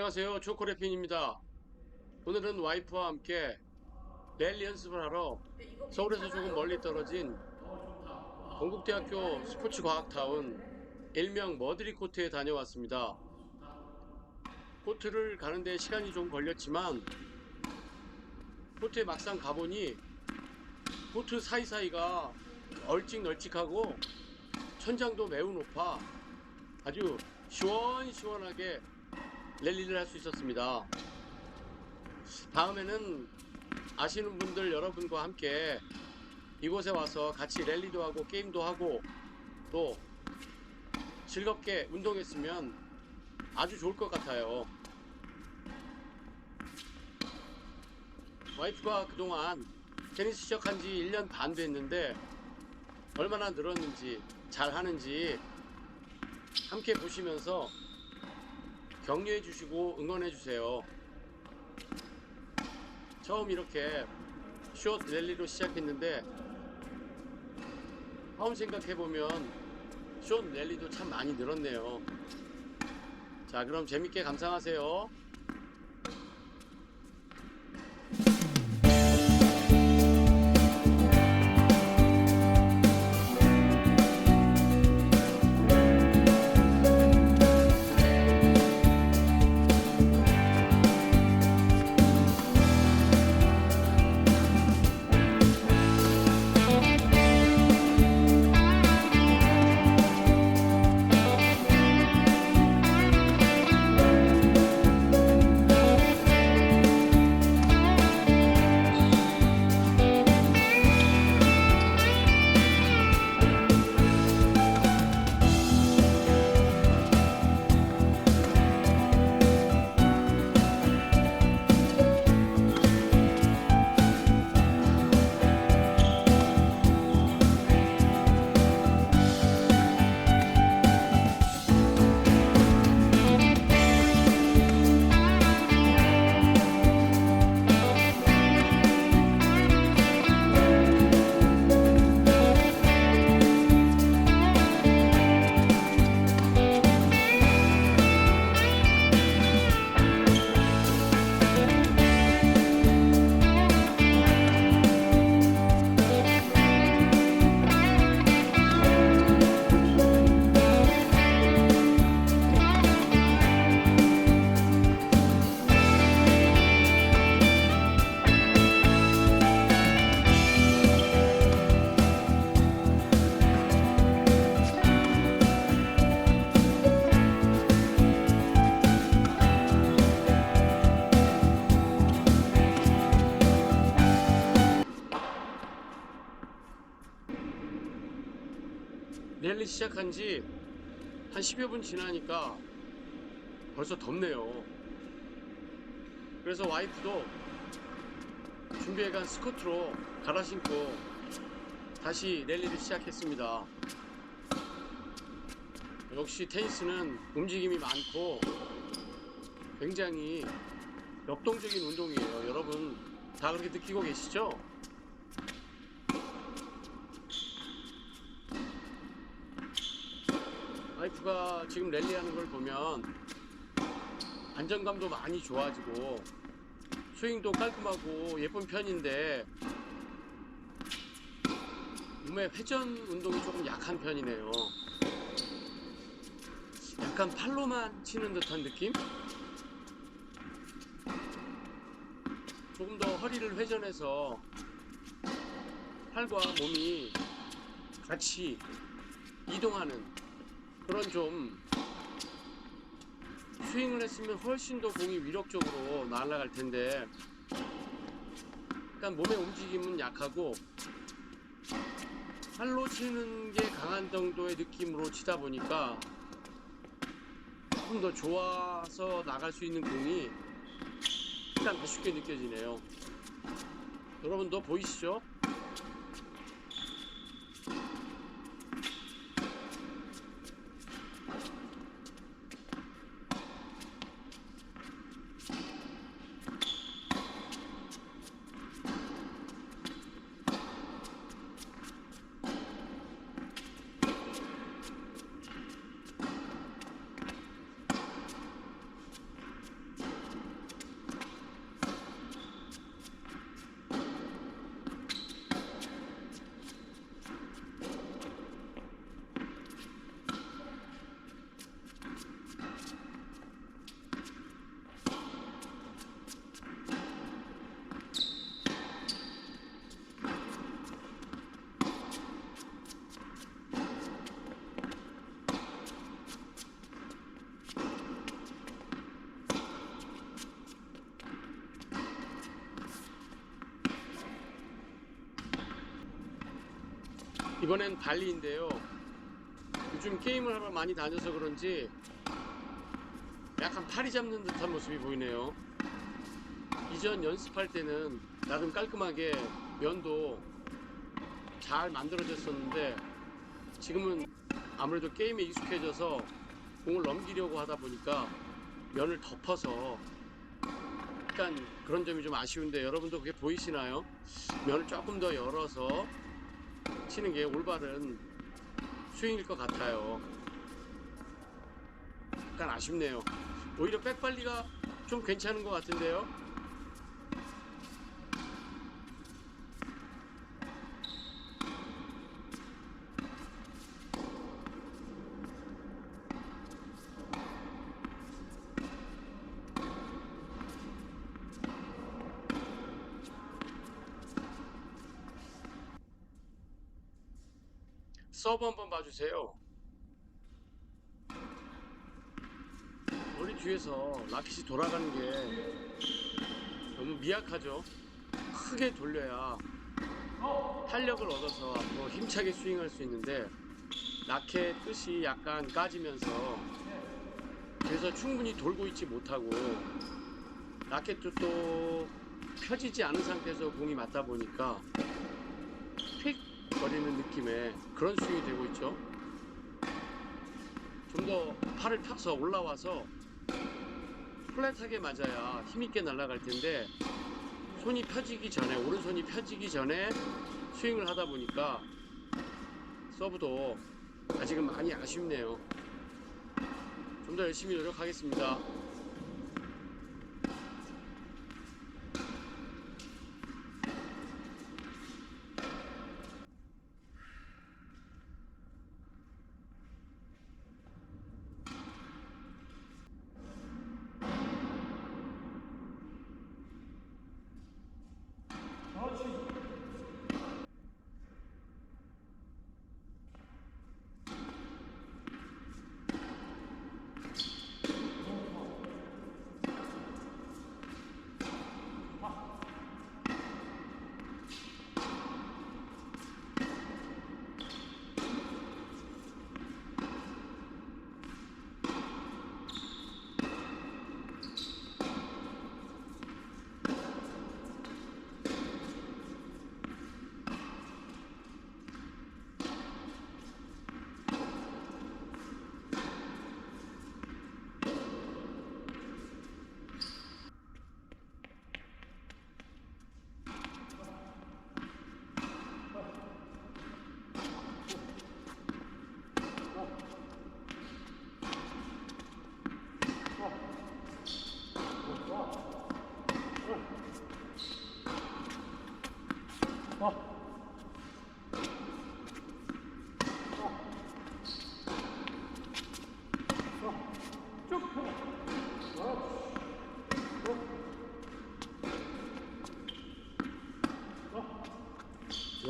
안녕하세요. 초코레핀입니다. 오늘은 와이프와 함께 랠리 연습을 하러 서울에서 조금 멀리 떨어진 건국대학교 스포츠과학타운 일명 머드리 코트에 다녀왔습니다. 코트를 가는데 시간이 좀 걸렸지만 코트에 막상 가보니 코트 사이사이가 얼찍널찍하고 천장도 매우 높아 아주 시원시원하게 랠리를 할 수 있었습니다. 다음에는 아시는 분들 여러분과 함께 이곳에 와서 같이 랠리도 하고 게임도 하고 또 즐겁게 운동했으면 아주 좋을 것 같아요. 와이프가 그동안 테니스 시작한 지 1년 반 됐는데 얼마나 늘었는지 잘 하는지 함께 보시면서 격려해 주시고 응원해 주세요. 처음 이렇게 숏 랠리로 시작했는데 처음 생각해 보면 숏 랠리도 참 많이 늘었네요. 자, 그럼 재밌게 감상하세요. 랠리 시작한 지 한 10여 분 지나니까 벌써 덥네요. 그래서 와이프도 준비해간 스커트로 갈아 신고 다시 랠리를 시작했습니다. 역시 테니스는 움직임이 많고 굉장히 역동적인 운동이에요. 여러분 다 그렇게 느끼고 계시죠? 와이프가 지금 랠리하는 걸 보면 안정감도 많이 좋아지고 스윙도 깔끔하고 예쁜 편인데 몸의 회전 운동이 조금 약한 편이네요. 약간 팔로만 치는 듯한 느낌? 조금 더 허리를 회전해서 팔과 몸이 같이 이동하는 그런 좀 스윙을 했으면 훨씬 더 공이 위력적으로 날아갈 텐데 약간 몸의 움직임은 약하고 팔로 치는 게 강한 정도의 느낌으로 치다 보니까 조금 더 좋아서 나갈 수 있는 공이 약간 아쉽게 느껴지네요. 여러분도 보이시죠? 이번엔 발리인데요. 요즘 게임을 하러 많이 다녀서 그런지 약간 팔이 잡는 듯한 모습이 보이네요. 이전 연습할 때는 나름 깔끔하게 면도 잘 만들어졌었는데 지금은 아무래도 게임에 익숙해져서 공을 넘기려고 하다 보니까 면을 덮어서 약간 그런 점이 좀 아쉬운데 여러분도 그게 보이시나요? 면을 조금 더 열어서 치는 게 올바른 스윙일 것 같아요. 약간 아쉽네요. 오히려 백발리가 좀 괜찮은 것 같은데요. 서브 한번 봐주세요. 머리 뒤에서 라켓이 돌아가는 게 너무 미약하죠. 크게 돌려야 탄력을 얻어서 앞으로 힘차게 스윙할 수 있는데 라켓 끝이 약간 까지면서 그래서 충분히 돌고 있지 못하고 라켓도 또 펴지지 않은 상태에서 공이 맞다 보니까 휙 거리는 느낌의 그런 스윙이 되고 있죠. 좀 더 팔을 펴서 올라와서 플랫하게 맞아야 힘있게 날아갈 텐데 손이 펴지기 전에 오른손이 펴지기 전에 스윙을 하다 보니까 서브도 아직은 많이 아쉽네요. 좀 더 열심히 노력하겠습니다.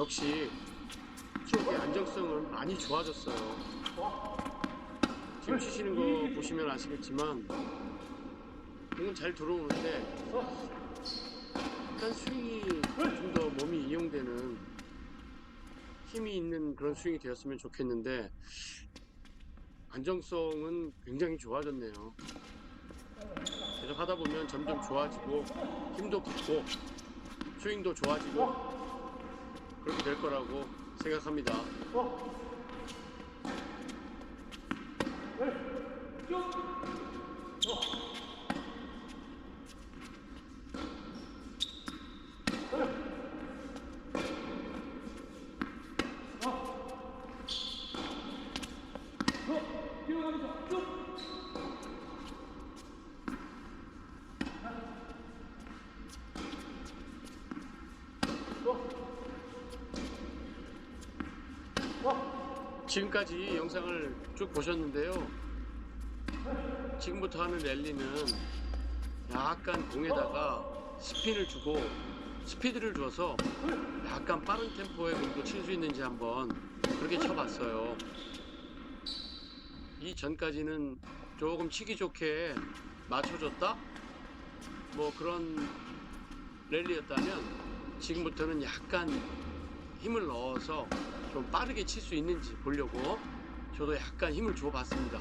역시 쪽의 안정성은 많이 좋아졌어요. 지금 치시는 거 보시면 아시겠지만 공은 잘 들어오는데 약간 스윙이 좀 더 몸이 이용되는 힘이 있는 그런 스윙이 되었으면 좋겠는데 안정성은 굉장히 좋아졌네요. 계속 하다 보면 점점 좋아지고 힘도 붙고 스윙도 좋아지고 그렇게 될 거라고 생각합니다. 지금까지 영상을 쭉 보셨는데요. 지금부터 하는 랠리는 약간 공에다가 스핀을 주고 스피드를 줘서 약간 빠른 템포의 공도 칠 수 있는지 한번 그렇게 쳐봤어요. 이 전까지는 조금 치기 좋게 맞춰줬다? 뭐 그런 랠리였다면 지금부터는 약간 힘을 넣어서 좀 빠르게 칠 수 있는지 보려고 저도 약간 힘을 줘 봤습니다.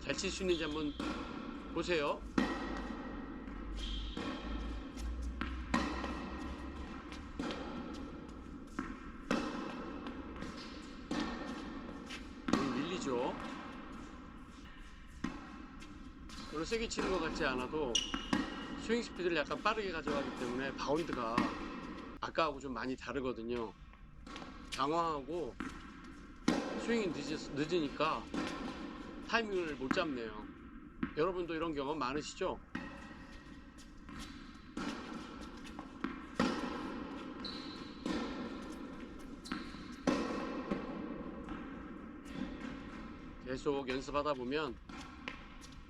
잘 칠 수 있는지 한번 보세요. 좀 밀리죠. 별로 세게 치는 것 같지 않아도 스윙 스피드를 약간 빠르게 가져가기 때문에 바운드가 아까하고 좀 많이 다르거든요. 당황하고 스윙이 늦, 늦으니까 타이밍을 못 잡네요. 여러분도 이런 경험 많으시죠? 계속 연습하다 보면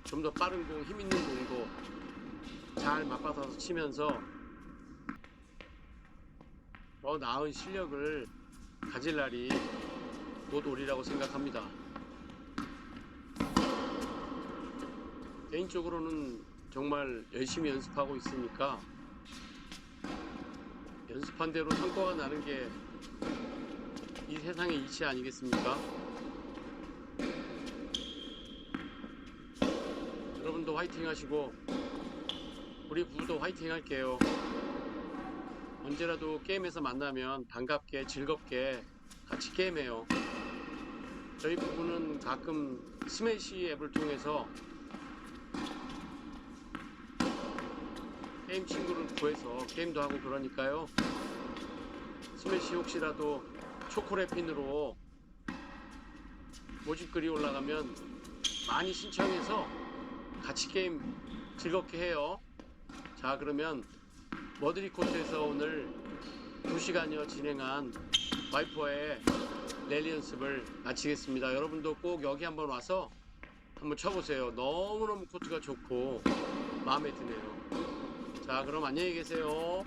좀 더 빠른 공, 힘 있는 공도 잘 맞받아서 치면서 더 나은 실력을 가질 날이 곧 오리라고 생각합니다. 개인적으로는 정말 열심히 연습하고 있으니까 연습한 대로 성과가 나는 게 이 세상의 이치 아니겠습니까? 여러분도 화이팅 하시고 우리 부부도 화이팅 할게요. 언제라도 게임에서 만나면 반갑게 즐겁게 같이 게임해요. 저희 부부는 가끔 스매시 앱을 통해서 게임 친구를 구해서 게임도 하고 그러니까요. 스매시 혹시라도 초콜릿 핀으로 모집글이 올라가면 많이 신청해서 같이 게임 즐겁게 해요. 자, 그러면 머드리 코트에서 오늘 2시간여 진행한 와이퍼의 랠리 연습을 마치겠습니다. 여러분도 꼭 여기 한번 와서 한번 쳐보세요. 너무너무 코트가 좋고 마음에 드네요. 자, 그럼 안녕히 계세요.